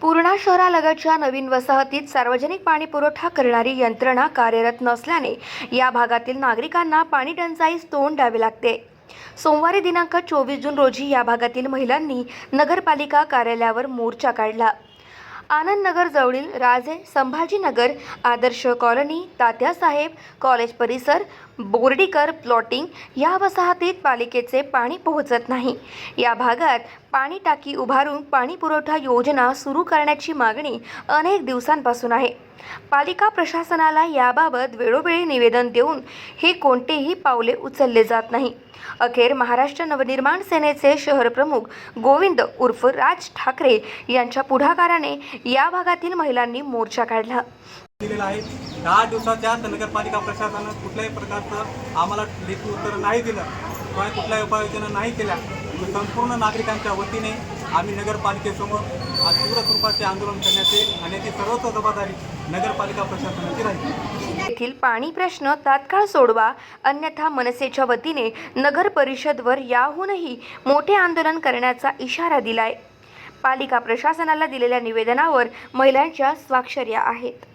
पूर्णा शहरालगतच्या नवीन वसाहतीत सार्वजनिक पाणी पुरवठा करणारी यंत्रणा कार्यरत नसल्याने या भागातील नागरिकांना पाणी टंचाईस तोंड द्यावे लागते. सोमवारी दिनांक चोवीस जून रोजी या भागातील महिलांनी नगरपालिका कार्यालयावर मोर्चा काढला. आनंद नगर जवळील राजे संभाजीनगर आदर्श कॉलनी तात्यासाहेब कॉलेज परिसर बोर्डीकर प्लॉटिंग या वसाहतीत पालिकेचे पाणी पोहोचत नाही. या भागात पाणी टाकी उभारून पाणी पुरवठा योजना सुरू करण्याची मागणी अनेक दिवसांपासून आहे. पालिका प्रशासनाला याबाबत वेळोवेळी निवेदन देऊन हे कोणतेही पावले उचलले जात नाही. अखेर महाराष्ट्र नवनिर्माण सेनेचे शहर प्रमुख गोविंद उर्फ राज ठाकरे यांच्या पुढाकाराने या भागातील महिलांनी मोर्चा काढला. दिलेला आहे. दहा दिवसाच्या आत नगरपालिका प्रशासनानं कुठल्याही प्रकारचं आम्हाला लेखी उत्तर नाही दिलं किंवा कुठल्याही उपाययोजना नाही केल्या. म्हणजे संपूर्ण नागरिकांच्या वतीने आम्ही नगरपालिकेसमोर आज तीव्र स्वरूपाचे आंदोलन करण्यात येईल आणि याची सर्वस्व जबाबदारी नगरपालिका प्रशासनाची राहील. येथील पाणी प्रश्न तात्काळ सोडवा अन्यथा मनसेच्या वतीने नगर परिषदवर याहूनही मोठे आंदोलन करण्याचा इशारा दिलाय. पालिका प्रशासनाला दिलेल्या निवेदनावर महिलांच्या स्वाक्षर्या आहेत.